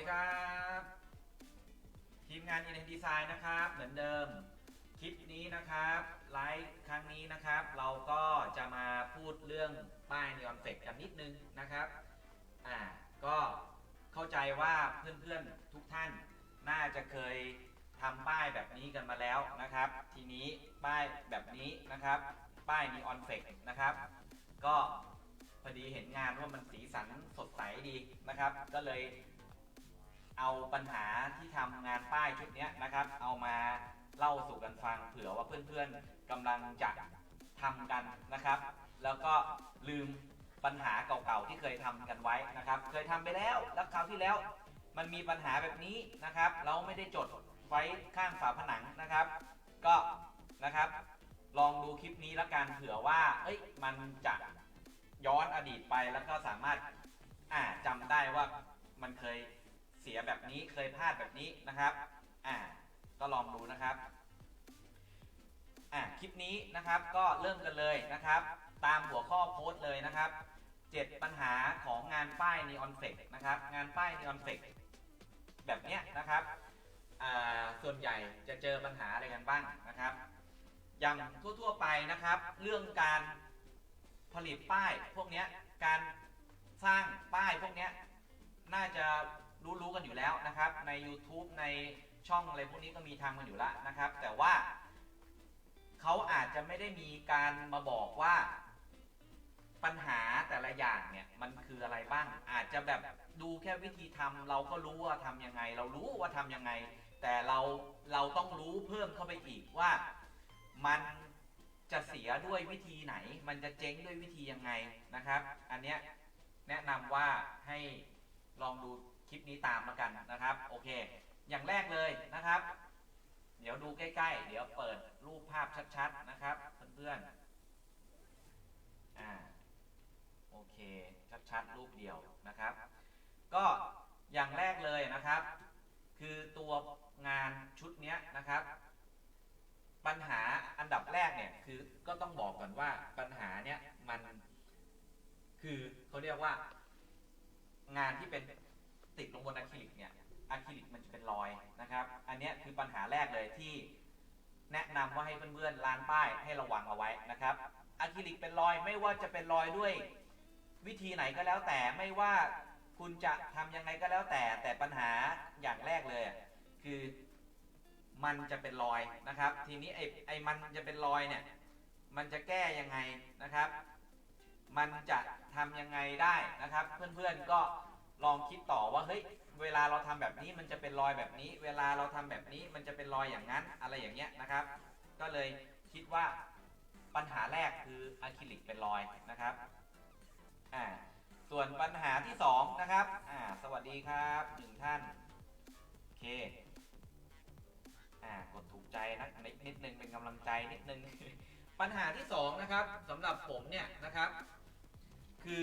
ดีครับ ทีมงาน i n Design นะครับ เหมือนเดิม คลิปนี้นะครับไลฟ์ครั้งนี้นะครับ เราก็จะมาพูดเรื่องป้าย Neon f l e x กันนิดนึงนะครับอ่าก็เข้าใจว่าเพื่อนๆทุกท่านน่าจะเคยทำป้ายแบบนี้กันมาแล้วนะครับ ทีนี้ป้ายแบบนี้นะครับ ป้าย Neon f l e x นะครับ ก็พอดีเห็นงานว่ามันสีสันสดใสดีนะครับ ก็เลย เอาปัญหาที่ทำงานป้ายชุดเนี้ยนะครับ เอามาเล่าสู่กันฟังเผื่อว่าเพื่อนๆกำลังจะทำกันนะครับ แล้วก็ลืมปัญหาเก่าๆที่เคยทำกันไว้นะครับ เคยทำไปแล้วแล้วคราวที่แล้ว มันมีปัญหาแบบนี้นะครับ เราไม่ได้จดไว้ข้างฝาผนังนะครับ ก็นะครับ ลองดูคลิปนี้แล้วกันเผื่อว่า เอ้ย มันจะย้อนอดีตไปแล้วก็สามารถอ่าจำได้ว่ามันเคย เสียแบบนี้เคยพลาดแบบนี้นะครับอ่าก็ลองดูนะครับอ่าคลิปนี้นะครับก็เริ่มกันเลยนะครับ ตามหัวข้อโพสต์เลยนะครับ7ปัญหาของงานป้าย Neon f l e x นะครับ งานป้าย Neon f l e x แบบเนี้ยนะครับอ่าส่วนใหญ่จะเจอปัญหาอะไรกันบ้างนะครับ อย่างทั่วๆไปนะครับ เรื่องการผลิตป้ายพวกเนี้ยการสร้างป้ายพวกเนี้ยน่าจะ รู้ๆกันอยู่แล้วนะครับ ใน YouTube ในช่องอะไรพวกนี้ก็มีทำกันอยู่แล้วนะครับ แต่ว่าเขาอาจจะไม่ได้มีการมาบอกว่าปัญหาแต่ละอย่างเนี่ยมันคืออะไรบ้าง อาจจะแบบดูแค่วิธีทำเราก็รู้ว่าทำยังไง เรารู้ว่าทำยังไง แต่เราเราต้องรู้เพิ่มเข้าไปอีกว่ามันจะเสียด้วยวิธีไหน มันจะเจ๊งด้วยวิธียังไงนะครับ อันเนี้ยแนะนำว่าให้ลองดู คลิปนี้ตามแล้วกันนะครับ โอเค อย่างแรกเลยนะครับ เดี๋ยวดูใกล้ๆ เดี๋ยวเปิดรูปภาพชัดๆนะครับเพื่อนๆอ่าโอเค ชัดๆ รูปเดียวนะครับ ก็อย่างแรกเลยนะครับ คือตัวงานชุดนี้นะครับ ปัญหาอันดับแรกเนี่ยคือก็ต้องบอกก่อนว่าปัญหาเนี่ยมันคือเขาเรียกว่างานที่เป็น ติดลงบนอะคริลิกเนี่ยอะคริลิกมันจะเป็นรอยนะครับ อันนี้คือปัญหาแรกเลยที่แนะนำว่าให้เพื่อนๆร้านป้ายให้ระวังเอาไว้นะครับอะคริลิกเป็นรอยไม่ว่าจะเป็นรอยด้วยวิธีไหนก็แล้วแต่ไม่ว่าคุณจะทำยังไงก็แล้วแต่ แต่ปัญหาอย่างแรกเลย คือมันจะเป็นรอยนะครับ ทีนี้ไอ้ไอ้มันจะเป็นรอยเนี่ยมันจะแก้ยังไงนะครับ มันจะทำยังไงได้นะครับ เพื่อนๆก็ ลองคิดต่อว่าเฮ้ยเวลาเราทำแบบนี้มันจะเป็นรอยแบบนี้ เวลาเราทำแบบนี้มันจะเป็นรอยอย่างนั้นอะไรอย่างเงี้ยนะครับ ก็เลยคิดว่าปัญหาแรกคืออะคริลิกเป็นรอยนะครับอ่าส่วนปัญหาที่สองนะครับอ่าสวัสดีครับหนึ่งท่านโอเคอ่ากดถูกใจนะนิดนิดนึงเป็นกำลังใจนิดนึงปัญหาที่สองนะครับสำหรับผมเนี่ยนะครับ คือ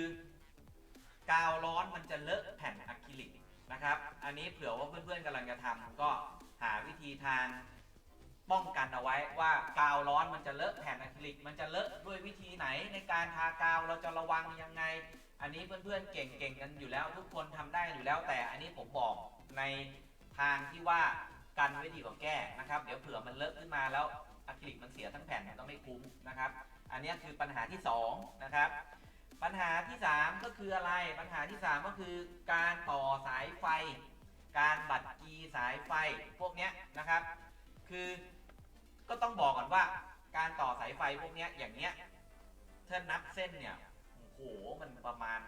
กาวร้อนมันจะเลอะแผ่นอะคริลิกนะครับ อันนี้เผื่อว่าเพื่อนๆกำลังจะทำก็หาวิธีทางป้องกันเอาไว้ว่ากาวร้อนมันจะเลอะแผ่นอะคริลิก มันจะเลอะด้วยวิธีไหนในการทากาวเราจะระวังยังไง อันนี้เพื่อนๆเก่งๆกันอยู่แล้ว ทุกคนทำได้อยู่แล้วแต่อันนี้ผมบอกในทางที่ว่ากันไว้ดีกว่าแก้นะครับ เดี๋ยวเผื่อมันเลอะขึ้นมาแล้วอะคริลิกมันเสียทั้งแผ่นมันก็ไม่คุ้มนะครับ อันนี้คือปัญหาที่2นะครับ ปัญหาที่ 3 ก็คืออะไร ปัญหาที่ 3 ก็คือการต่อสายไฟ การบัดกีสายไฟพวกเนี้ยนะครับ คือก็ต้องบอกก่อนว่า การต่อสายไฟพวกเนี้ยอย่างเนี้ยถ้านับเส้นเนี่ยโอ้โหมันประมาณ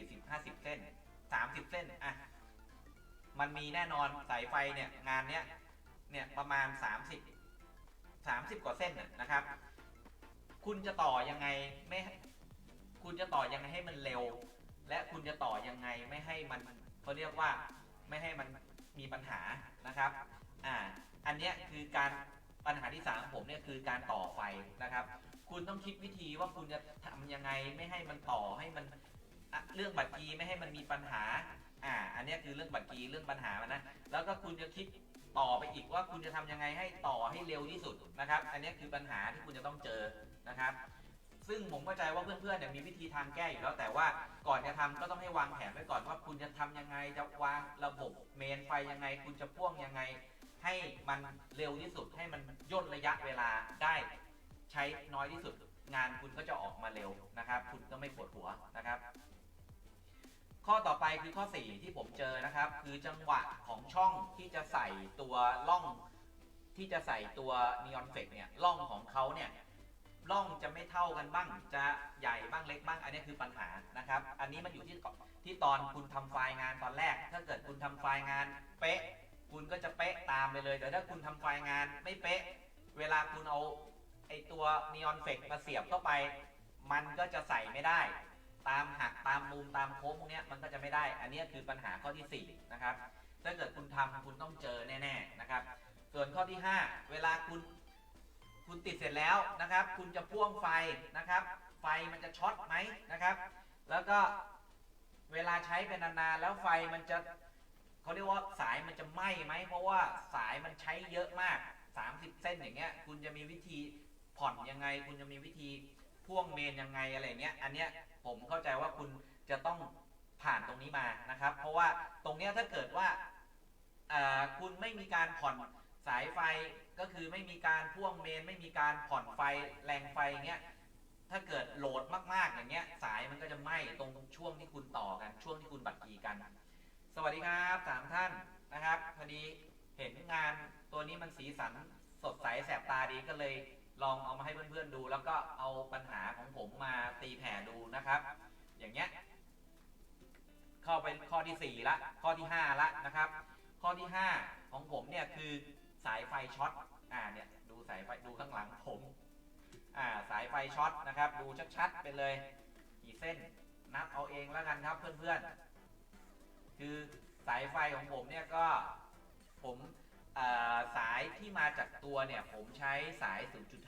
40-50 เส้น 30 เส้นอะมันมีแน่นอนสายไฟเนี่ยงานเนี้ยเนี่ยประมาณ 30 30 กว่าเส้นนะครับ คุณจะต่อยังไงไม่ คุณจะต่อยังไงให้มันเร็ว และคุณจะต่อยังไงไม่ให้มันเขาเรียกว่าไม่ให้มันมีปัญหานะครับอ่าอันเนี้ยคือการปัญหาที่ 3 ผมเนี่ยคือการต่อไฟนะครับ คุณต้องคิดวิธีว่าคุณจะทำยังไงไม่ให้มันต่อให้มันเรื่องบัตรกีไม่ให้มันมีปัญหาอ่าอันเนี้ยคือเรื่องบัตรกีเรื่องปัญหามันนะแล้วก็คุณจะคิดต่อไปอีกว่าคุณจะทำยังไงให้ต่อให้เร็วที่สุดนะครับ อันเนี้ยคือปัญหาที่คุณจะต้องเจอนะครับ ซึ่งผมเข้าใจว่าเพื่อนๆเนี่ยมีวิธีทางแก้อยู่แล้ว แต่ว่าก่อนจะทำก็ต้องให้วางแผนไว้ก่อนว่าคุณจะทำยังไงจะวางระบบเมนไฟยังไง คุณจะพ่วงยังไง ให้มันเร็วที่สุดให้มันย่นระยะเวลาได้ใช้น้อยที่สุด งานคุณก็จะออกมาเร็วนะครับ คุณก็ไม่ปวดหัวนะครับ ข้อต่อไปคือข้อ 4 ที่ผมเจอนะครับ คือจังหวะของช่องที่จะใส่ตัวล่องที่จะใส่ตัวนีออนเฟกเนี่ยล่องของเขาเนี่ย ล่องจะไม่เท่ากันบ้าง จะใหญ่บ้างเล็กบ้าง อันนี้คือปัญหานะครับ อันนี้มันอยู่ที่ที่ตอนคุณทำไฟล์งานตอนแรก ถ้าเกิดคุณทำไฟล์งานเป๊ะ คุณก็จะเป๊ะตามไปเลย แต่ถ้าคุณทำไฟล์งานไม่เป๊ะ เวลาคุณเอาไอตัวนีออนเฟกมาเสียบเข้าไป มันก็จะใส่ไม่ได้ ตามหักตามมุมตามโค้งพวกนี้มันก็จะไม่ได้ อันนี้คือปัญหาข้อที่4นะครับ ถ้าเกิดคุณทำคุณต้องเจอแน่ๆนะครับ ส่วนข้อที่ 5 เวลาคุณ คุณติดเสร็จแล้วนะครับ คุณจะพ่วงไฟนะครับ ไฟมันจะช็อตไหมนะครับ แล้วก็เวลาใช้เป็นนานๆแล้วไฟมันจะเขาเรียกว่าสายมันจะไหม้ไหม เพราะว่าสายมันใช้เยอะมาก 30 เส้นอย่างเงี้ย คุณจะมีวิธีผ่อนยังไง คุณจะมีวิธีพ่วงเมนยังไงอะไรเงี้ย อันเนี้ยผมเข้าใจว่าคุณจะต้องผ่านตรงนี้มานะครับ เพราะว่าตรงเนี้ยถ้าเกิดว่าคุณไม่มีการผ่อน สายไฟก็คือไม่มีการพ่วงเมน ไม่มีการผ่อนไฟแรงไฟเงี้ยถ้าเกิดโหลดมากๆอย่างเงี้ย สายมันก็จะไหม้ตรงช่วงที่คุณต่อกันช่วงที่คุณบัดกีกัน สวัสดีครับสามท่านนะครับพอดีเห็นงานตัวนี้มันสีสันสดใสแสบตาดีก็เลยลองเอามาให้เพื่อนๆดู แล้วก็เอาปัญหาของผมมาตีแผ่ดูนะครับ อย่างเงี้ยเข้าไปข้อที่4ละข้อที่5ละนะครับ ข้อที่ 5 ของผมเนี่ยคือ สายไฟช็อตอ่าเนี่ยดูสายไฟดูข้างหลังผมอ่าสายไฟช็อตนะครับ ดูชัดๆไปเลยกี่เส้นนับเอาเองแล้วกันครับเพื่อนๆ คือสายไฟของผมเนี่ยก็ผมอ่อสายที่มาจากตัวเนี่ยผมใช้สาย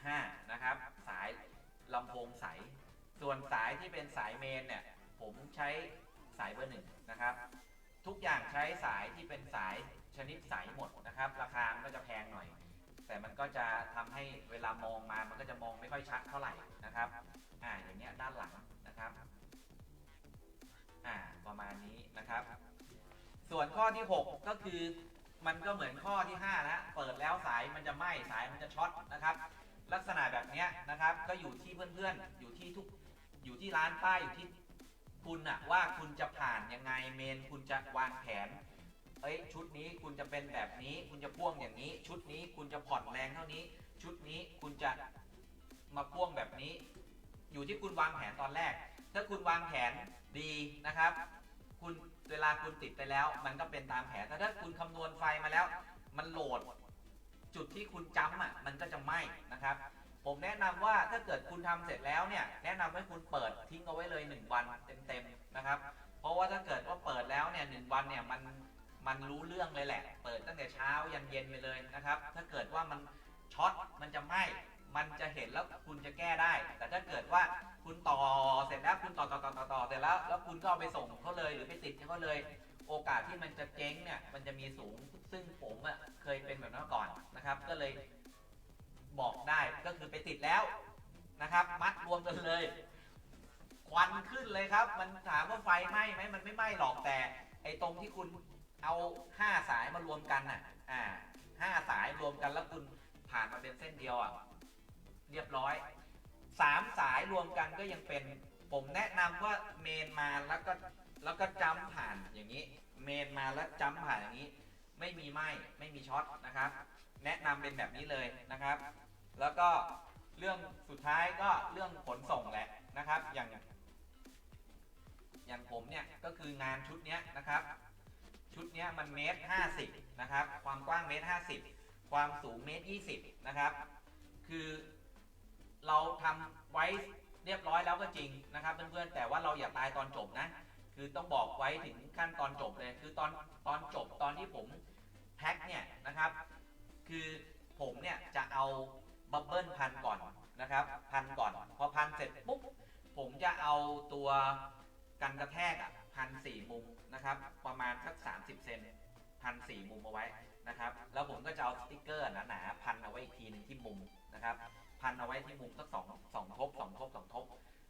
0.5 นะครับ สายลำโพงใส ส่วนสายที่เป็นสายเมนเนี่ยผมใช้สายเบอร์หนึ่งนะครับ ทุกอย่างใช้สายที่เป็นสาย ชนิดใสหมดนะครับ ราคามันก็จะแพงหน่อย แต่มันก็จะทำให้เวลามองมามันก็จะมองไม่ค่อยชัดเท่าไหร่นะครับอ่าอย่างเงี้ยด้านหลังนะครับอ่าประมาณนี้นะครับ ส่วนข้อที่ 6 ก็คือมันก็เหมือนข้อที่5แล้วเปิดแล้วสายมันจะไหม้สายมันจะช็อตนะครับ ลักษณะแบบเนี้ยนะครับ ก็อยู่ที่เพื่อนๆ อยู่ที่ทุกอยู่ที่ร้านป้ายอยู่ที่คุณอะว่าคุณจะผ่านยังไงเมน คุณจะวางแผน เอ้ยชุดนี้คุณจะเป็นแบบนี้ คุณจะพ่วงอย่างนี้ ชุดนี้คุณจะผ่อนแรงเท่านี้ ชุดนี้คุณจะมาพ่วงแบบนี้ อยู่ที่คุณวางแผนตอนแรก ถ้าคุณวางแผนดีนะครับ คุณเวลาคุณติดไปแล้ว มันก็เป็นตามแผนแต่ถ้าคุณคำนวณไฟมาแล้ว มันโหลด จุดที่คุณจำอะมันก็จะไหม้นะครับผมแนะนำว่าถ้าเกิดคุณทำเสร็จแล้วเนี่ยแนะนำให้คุณเปิดทิ้งเอาไว้เลย 1 วันเต็มๆนะครับ เพราะว่าถ้าเกิดว่าเปิดแล้วเนี่ยหวันเนี่ยมัน มันรู้เรื่องเลยแหละ เปิดตั้งแต่เช้ายันเย็นไปเลยนะครับ ถ้าเกิดว่ามันช็อตมันจะไหม้มันจะเห็นแล้วคุณจะแก้ได้ แต่ถ้าเกิดว่าคุณต่อเสร็จแล้วคุณต่อต่อต่อต่อต่อเสร็จแล้วแล้วคุณก็เอาไปส่งเขาเลยหรือไปติดเขาเลย โอกาสที่มันจะเจ๊งเนี่ยมันจะมีสูงซึ่งผมอะเคยเป็นแบบนั้นก่อนนะครับ ก็เลยบอกได้ก็คือไปติดแล้วนะครับ มัดรวมกันเลย ควันขึ้นเลยครับ มันถามว่าไฟไหม้ไหมมันไม่ไหม้หรอกแต่ไอ้ตรงที่คุณ เอาห้าสายมารวมกันน่ะ อ่าห้าสายรวมกันแล้วคุณผ่านมาเป็นเส้นเดียวอะเรียบร้อยสามสายรวมกันก็ยังเป็นผมแนะนำว่าเมนมาแล้วก็แล้วก็จัมผ่านอย่างนี้ เมนมาแล้วจัมผ่านอย่างนี้ ไม่มีไหมไม่มีช็อตนะครับ แนะนำเป็นแบบนี้เลยนะครับ แล้วก็เรื่องสุดท้ายก็เรื่องขนส่งแหละนะครับ อย่าง อย่างผมเนี่ยก็คืองานชุดเนี้ยนะครับ ชุดนี้มันเมตรห้าสิบนะครับ ความกว้างเมตรห้าสิบความสูงเมตรยี่สิบนะครับ คือเราทำไว้เรียบร้อยแล้วก็จริงนะครับเพื่อนๆแต่ว่าเราอย่าตายตอนจบนะ คือต้องบอกไว้ถึงขั้นตอนจบเลย คือตอนตอนจบตอนที่ผมแพ็คเนี่ยนะครับ คือผมเนี่ยจะเอาบับเบิลพันก่อนนะครับ พันก่อน พอพันเสร็จปุ๊บผมจะเอาตัวกันกระแทกอะ พันสี่มุมนะครับ ประมาณสัก30เซนพันสี่มุมเอาไว้นะครับ แล้วผมก็จะเอาสติกเกอร์หนาๆพันเอาไว้อีกทีหนึ่งที่มุมนะครับ พันเอาไว้ที่มุมสักสองสองทบสองทบสองทบ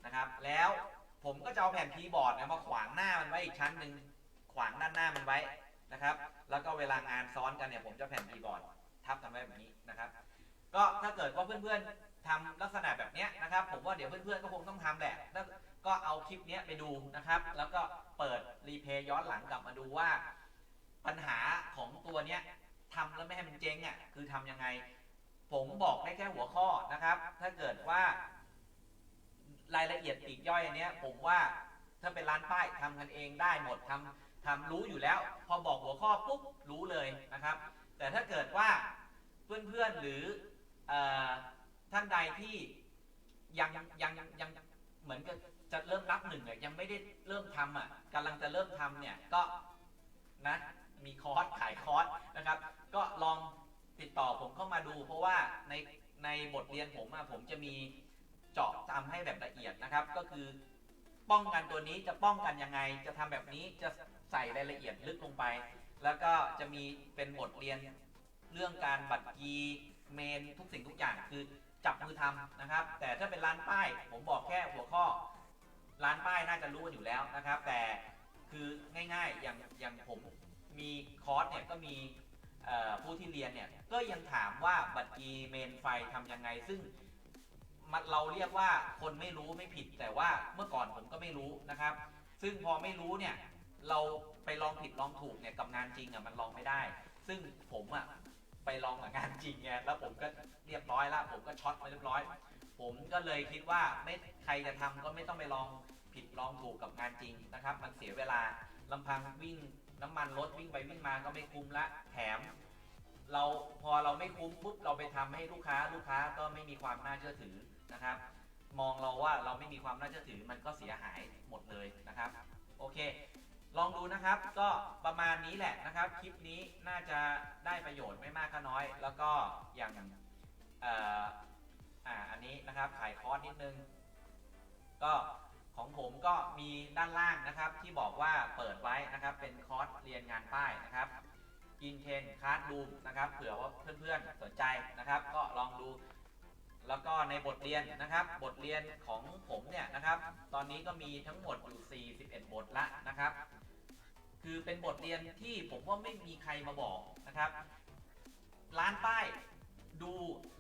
นะครับ แล้วผมก็จะเอาแผ่นคีย์บอร์ดเนยมาขวางหน้ามันไว้อีกชั้นหนึ่งขวางด้านหน้ามันไว้นะครับ แล้วก็เวลางานซ้อนกันเนี่ยผมจะแผ่นคีย์บอร์ดทับกันไว้แบบนี้นะครับ ก็ถ้าเกิดว่าเพื่อนๆทำลักษณะแบบเนี้ยนะครับ ผมว่าเดี๋ยวเพื่อนๆก็คงต้องทำแหละ ก็เอาคลิปเนี้ยไปดูนะครับ แล้วก็เปิดรีเพย์ย้อนหลังกลับมาดูว่า ปัญหาของตัวเนี้ยทำแล้วไม่ให้มันเจ๊งอะคือทำยังไง ผมบอกได้แค่หัวข้อนะครับ ถ้าเกิดว่ารายละเอียดปีกย่อยอันเนี้ย ผมว่าถ้าเป็นร้านป้ายทำกันเองได้หมดทำทำรู้อยู่แล้ว พอบอกหัวข้อปุ๊บรู้เลยนะครับ แต่ถ้าเกิดว่าเพื่อนๆหรือออท่านใดที่ยังยังยังเหมือนกับ จะเริ่มนับหนึ่งเนี่ยยังไม่ได้เริ่มทำอะกำลังจะเริ่มทำเนี่ยก็นะมีคอร์สขายคอร์สนะครับ ก็ลองติดต่อผมเข้ามาดู เพราะว่าในในบทเรียนผมอะผมจะมีเจาะทำให้แบบละเอียดนะครับ ก็คือป้องกันตัวนี้จะป้องกันยังไง จะทำแบบนี้จะใส่รายละเอียดลึกลงไป แล้วก็จะมีเป็นบทเรียนเรื่องการบัตรกีเมนทุกสิ่งทุกอย่างคือจับมือทำนะครับ แต่ถ้าเป็นร้านป้ายผมบอกแค่หัวข้อ ร้านป้ายน่าจะรู้กันอยู่แล้วนะครับ แต่คือง่ายๆอย่างอย่างผมมีคอร์สเนี่ยก็มีผู้ที่เรียนเนี่ยก็ยังถามว่าบัตรกีเมนไฟทำยังไง ซึ่งมันเราเรียกว่าคนไม่รู้ไม่ผิด แต่ว่าเมื่อก่อนผมก็ไม่รู้นะครับ ซึ่งพอไม่รู้เนี่ยเราไปลองผิดลองถูกเนี่ยกับงานจริงอะมันลองไม่ได้ ซึ่งผมอะไปลองกับงานจริงไงแล้วผมก็เรียบร้อยแล้วผมก็ช็อตไปเรียบร้อย ผมก็เลยคิดว่าไม่ใครจะทำก็ไม่ต้องไปลองผิดลองถูกกับงานจริงนะครับ มันเสียเวลาลำพังวิ่งน้ำมันรถวิ่งไปวิ่งมาก็ไม่คุ้มละแถม เราพอเราไม่คุ้มปุ๊บเราไปทำให้ลูกค้าลูกค้าก็ไม่มีความน่าเชื่อถือนะครับ มองเราว่าเราไม่มีความน่าเชื่อถือมันก็เสียหายหมดเลยนะครับ โอเค ลองดูนะครับก็ประมาณนี้แหละนะครับ คลิปนี้น่าจะได้ประโยชน์ไม่มากก็น้อย แล้วก็อย่างเอ่า อันนี้นะครับขายคอร์สนิดนึง ก็ของผมก็มีด้านล่างนะครับ ที่บอกว่าเปิดไว้นะครับ เป็นคอร์สเรียนงานป้ายนะครับกินเทนคาร์ดรูมนะครับเผื่อว่าเพื่อนๆสนใจนะครับ ก็ลองดู แล้วก็ในบทเรียนนะครับ บทเรียนของผมเนี่ยนะครับ ตอนนี้ก็มีทั้งหมดอยู่41 บทละนะครับ คือเป็นบทเรียนที่ผมว่าไม่มีใครมาบอกนะครับ ร้านป้าย ดู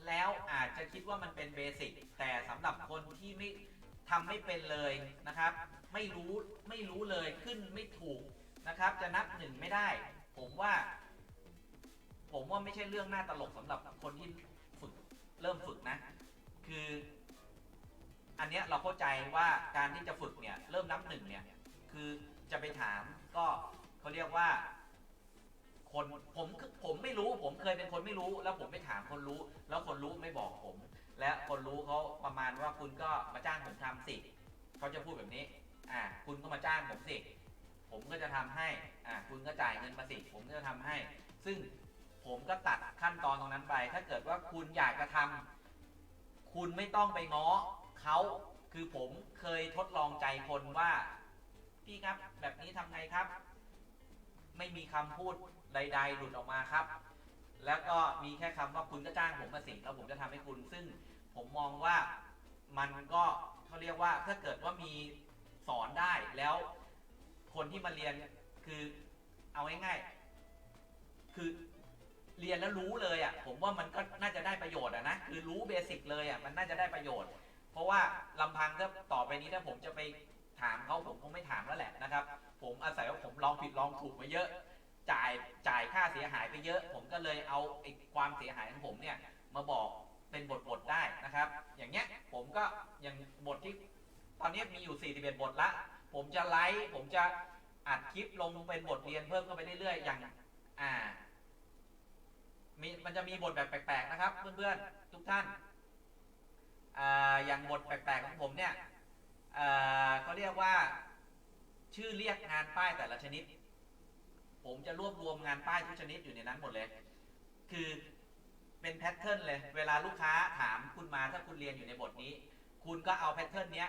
แล้วอาจจะคิดว่ามันเป็นเบสิกแต่สำหรับคนที่ไม่ทำไม่เป็นเลยนะครับ ไม่รู้ไม่รู้เลยขึ้นไม่ถูกนะครับ จะนับหนึ่งไม่ได้ ผมว่า ผมว่าไม่ใช่เรื่องน่าตลกสำหรับคนที่ฝึกเริ่มฝึกนะ คือ อันเนี้ยเราเข้าใจว่าการที่จะฝึกเนี่ยเริ่มนับหนึ่งเนี่ยคือจะไปถามก็เขาเรียกว่า คนผมผมไม่รู้ผมเคยเป็นคนไม่รู้ แล้วผมไปถามคนรู้ แล้วคนรู้ไม่บอกผม และคนรู้เขาประมาณว่าคุณก็มาจ้างผมทำสิเขาจะพูดแบบนี้อ่าคุณก็มาจ้างผมสิผมก็จะทำให้อ่าคุณก็จ่ายเงินมาสิผมก็จะทำให้ ซึ่งผมก็ตัดขั้นตอนตรงนั้นไป ถ้าเกิดว่าคุณอยากจะทำคุณไม่ต้องไปง้อเขาคือผมเคยทดลองใจคนว่า พี่ครับแบบนี้ทำไงครับ ไม่มีคำพูด ใด ๆ หลุดออกมาครับ แล้วก็มีแค่คำว่าคุณก็จ้างผมมาสิแล้วผมจะทำให้คุณ ซึ่งผมมองว่ามันก็เขาเรียกว่าถ้าเกิดว่ามีสอนได้แล้วคนที่มาเรียนคือเอาง่ายๆคือเรียนแล้วรู้เลยอะผมว่ามันก็น่าจะได้ประโยชน์อะนะคือรู้เบสิกเลยอะมันน่าจะได้ประโยชน์ เพราะว่าลำพังถ้าต่อไปนี้ถ้าผมจะไปถามเขาผมคงไม่ถามแล้วแหละนะครับ ผมอาศัยว่าผมลองผิดลองถูกมาเยอะ จ่ายจ่ายค่าเสียหายไปเยอะ ผมก็เลยเอาไอ้ความเสียหายของผมเนี่ยมาบอกเป็นบทบทๆได้นะครับ อย่างเงี้ยผมก็อย่างบทที่ตอนนี้มีอยู่ 41 บทละ ผมจะไลฟ์ผมจะอัดคลิปลงเป็นบทเรียนเพิ่มเข้าไปเรื่อยๆอย่างอ่ามีมันจะมีบทแบบแปลกๆนะครับ เพื่อนๆทุกท่านอ่าอย่างบทแปลกๆของผมเนี่ยอ่าเขาเรียกว่าชื่อเรียกงานป้ายแต่ละชนิด ผมจะรวบรวมงานป้ายทุกชนิดอยู่ในนั้นหมดเลย คือเป็นแพทเทิร์นเลย เวลาลูกค้าถามคุณมาถ้าคุณเรียนอยู่ในบทนี้ คุณก็เอาแพทเทิร์นเนี้ย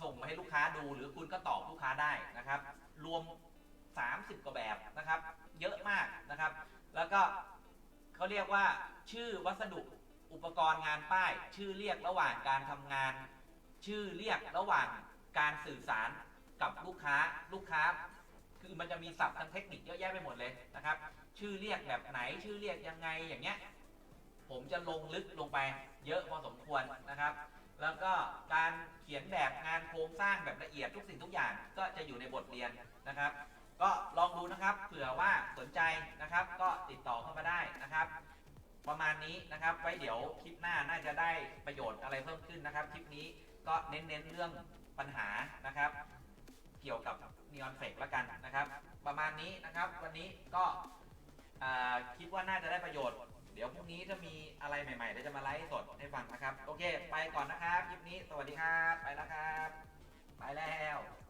ส่งมาให้ลูกค้าดู หรือคุณก็ตอบลูกค้าได้นะครับ รวม 30 กว่าแบบนะครับ เยอะมากนะครับ แล้วก็เขาเรียกว่าชื่อวัสดุอุปกรณ์งานป้าย ชื่อเรียกระหว่างการทำงาน ชื่อเรียกระหว่างการสื่อสารกับลูกค้าลูกค้า คือมันจะมีศัพท์ทางเทคนิคเยอะแยะไปหมดเลยนะครับ ชื่อเรียกแบบไหนชื่อเรียกยังไงอย่างเงี้ยผมจะลงลึกลงไปเยอะพอสมควรนะครับ แล้วก็การเขียนแบบงานโครงสร้างแบบละเอียดทุกสิ่งทุกอย่างก็จะอยู่ในบทเรียนนะครับ ก็ลองดูนะครับเผื่อว่าสนใจนะครับ ก็ติดต่อเข้ามาได้นะครับประมาณนี้นะครับ ไว้เดี๋ยวคลิปหน้าน่าจะได้ประโยชน์อะไรเพิ่มขึ้นนะครับ คลิปนี้ก็เน้นๆเรื่องปัญหานะครับ เกี่ยวกับนีออนเฟกแล้วกันนะครับ ประมาณนี้นะครับ วันนี้ก็คิดว่าน่าจะได้ประโยชน์ เดี๋ยวพรุ่งนี้ถ้ามีอะไรใหม่ๆเดี๋ยวจะมาไลฟ์สดให้ฟังนะครับ โอเค ไปก่อนนะครับ คลิปนี้ สวัสดีครับ ไปแล้วครับ ไปแล้ว